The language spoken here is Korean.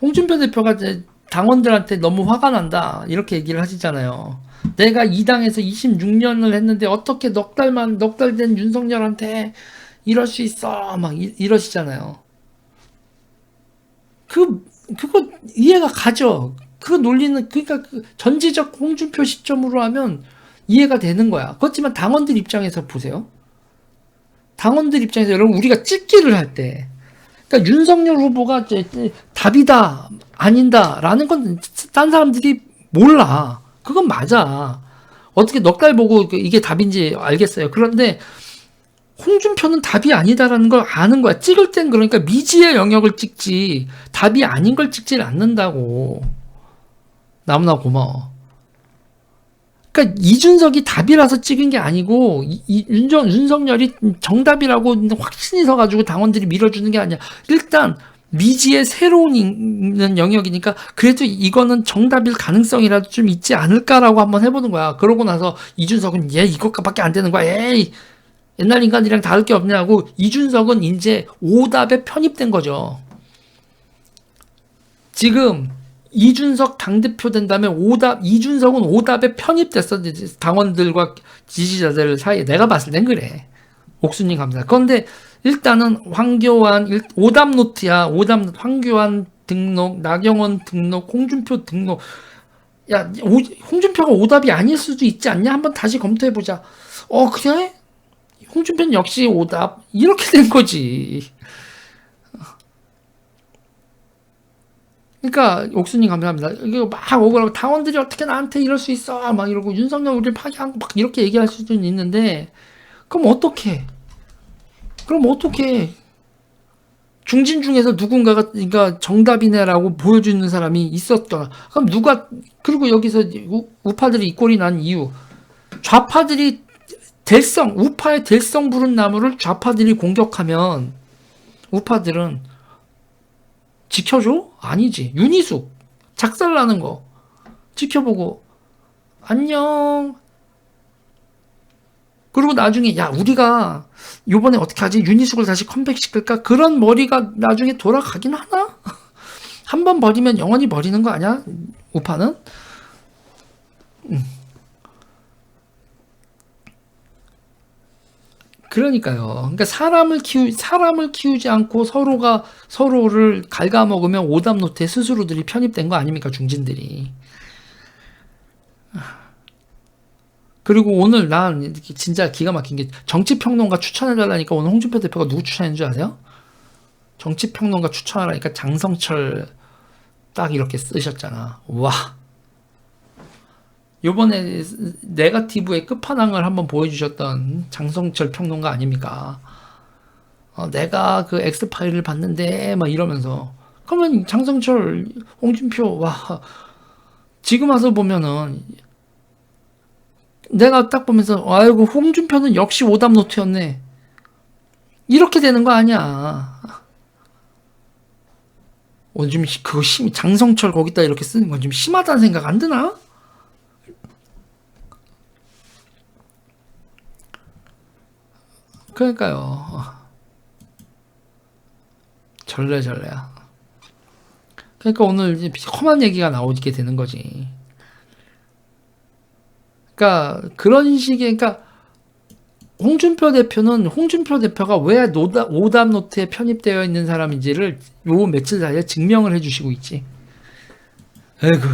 홍준표 대표가 당원들한테 너무 화가 난다 이렇게 얘기를 하시잖아요. 내가 이 당에서 26년을 했는데 어떻게 넉 달만 넉 달 된 윤석열한테 이럴 수 있어 막 이, 이러시잖아요. 그 그거 이해가 가죠. 그 논리는 그러니까 그 전지적 홍준표 시점으로 하면 이해가 되는 거야. 그렇지만 당원들 입장에서 보세요. 당원들 입장에서 여러분 우리가 찍기를 할 때, 그러니까 윤석열 후보가 답이다 아닌다라는 건 딴 사람들이 몰라. 그건 맞아. 어떻게 넉 달 보고 그 이게 답인지 알겠어요. 그런데 홍준표는 답이 아니다라는 걸 아는 거야. 찍을 땐 그러니까 미지의 영역을 찍지 답이 아닌 걸 찍질 않는다고. 너무나 고마워. 그러니까 이준석이 답이라서 찍은 게 아니고 이, 이 윤정, 윤석열이 정답이라고 확신이 서가지고 당원들이 밀어주는 게 아니야. 일단 미지의 새로운 있는 영역이니까 그래도 이거는 정답일 가능성이라도 좀 있지 않을까라고 한번 해보는 거야. 그러고 나서 이준석은 얘 이것밖에 안 되는 거야. 에이 옛날 인간이랑 다를 게 없냐고 이준석은 이제 오답에 편입된 거죠. 지금 이준석 당대표 된다면 오답 이준석은 오답에 편입됐어 당원들과 지지자들 사이에 내가 봤을 땐 그래. 옥수님 감사 그런데 일단은 황교안 일- 오답 노트야. 오답 황교안 등록 나경원 등록 홍준표 등록. 야 오- 홍준표가 오답이 아닐 수도 있지 않냐? 한번 다시 검토해 보자. 어 그래 홍준표는 역시 오답. 이렇게 된 거지 그러니까 옥수님 감사합니다. 이거 막 억울하고 당원들이 어떻게 나한테 이럴 수 있어 막 이러고 윤석열 우리를 파괴한 거막 이렇게 얘기할 수는 있는데 그럼 어떻게? 그럼 어떻게? 중진 중에서 누군가가 그러니까 정답이네라고 보여주는 사람이 있었더라. 그럼 누가 그리고 여기서 우, 우파들이 이 꼴이 난 이유 좌파들이 될성 우파의 될성 부른 나무를 좌파들이 공격하면 우파들은 지켜줘? 아니지. 윤희숙. 작살나는 거. 지켜보고, 안녕. 그리고 나중에, 야, 우리가 요번에 어떻게 하지? 윤희숙을 다시 컴백시킬까? 그런 머리가 나중에 돌아가긴 하나? 한 번 버리면 영원히 버리는 거 아니야? 우파는? 음. 그러니까요. 그러니까 사람을 키우 사람을 키우지 않고 서로가 서로를 갉아먹으면 오답 노트에 스스로들이 편입된 거 아닙니까 중진들이. 그리고 오늘 난 진짜 기가 막힌 게 정치평론가 추천해달라니까 오늘 홍준표 대표가 누구 추천했는 줄 아세요? 정치평론가 추천하라니까 장성철 딱 이렇게 쓰셨잖아. 와. 요번에 네가티브의 끝판왕을 한번 보여주셨던 장성철 평론가 아닙니까? 어, 내가 그 엑스 파일을 봤는데 막 이러면서 그러면 장성철, 홍준표 와 지금 와서 보면은 내가 딱 보면서 아이고 홍준표는 역시 오답 노트였네 이렇게 되는 거 아니야. 어, 좀 시- 그거 심 장성철 거기다 이렇게 쓰는 건 좀 심하다는 생각 안 드나? 그러니까요. 절레절레야. 그러니까 오늘 이제 험한 얘기가 나오게 되는 거지. 그러니까 그런 식의 그러니까 홍준표 대표는 홍준표 대표가 왜 노다, 오답 노트에 편입되어 있는 사람인지를 요 며칠 사이에 증명을 해주시고 있지. 에이구.